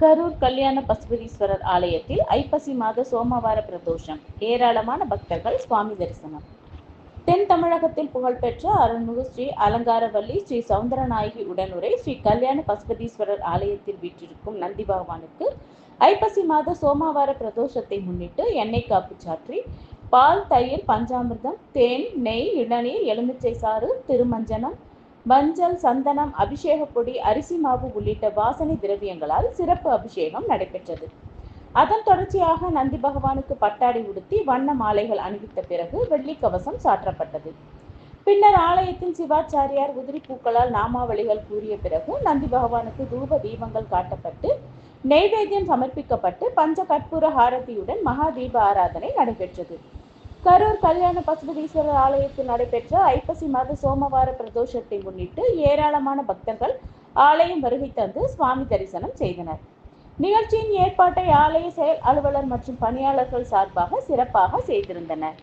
கரூர் கல்யாண பசுபதீஸ்வரர் ஆலயத்தில் ஐப்பசி மாத சோமவார பிரதோஷம். ஏராளமான பக்தர்கள் சுவாமி தரிசனம். தென் தமிழகத்தில் புகழ்பெற்ற அருள்மிகு ஸ்ரீ அலங்காரவல்லி ஸ்ரீ சவுந்தரநாயகி உடனுரை ஸ்ரீ கல்யாண பசுபதீஸ்வரர் ஆலயத்தில் வீற்றிருக்கும் நந்தி பகவானுக்கு ஐப்பசி மாத சோமவார பிரதோஷத்தை முன்னிட்டு எண்ணெய் காப்பு சாற்றி பால் தயிர் பஞ்சாமிர்தம் தேன் நெய் இளநீர் எலுமிச்சை சாறு திருமஞ்சனம் மஞ்சள் சந்தனம் அபிஷேக பொடி அரிசி மாவு உள்ளிட்ட வாசனை திரவியங்களால் சிறப்பு அபிஷேகம் நடைபெற்றது. அதன் தொடர்ச்சியாக நந்தி பகவானுக்கு பட்டாடி உடுத்தி வண்ண மாலைகள் அணிவித்த பிறகு வெள்ளி கவசம் சாற்றப்பட்டது. பின்னர் ஆலயத்தின் சிவாச்சாரியார் உதிரி பூக்களால் நாமாவளிகள் கூறிய பிறகு நந்தி பகவானுக்கு தூப தீபங்கள் காட்டப்பட்டு நெய்வேத்தியம் சமர்ப்பிக்கப்பட்டு பஞ்ச கற்பூர ஹாரதியுடன் மகா தீப ஆராதனை நடைபெற்றது. கரூர் கல்யாண பசுபதீஸ்வரர் ஆலயத்தில் நடைபெற்ற ஐப்பசி மாத சோமவார பிரதோஷத்தை முன்னிட்டு ஏராளமான பக்தர்கள் ஆலயம் வருகை தந்து சுவாமி தரிசனம் செய்தனர். நிகழ்ச்சியின் ஏற்பாட்டை ஆலய செயல் அலுவலர் மற்றும் பணியாளர்கள் சார்பாக சிறப்பாக செய்திருந்தனர்.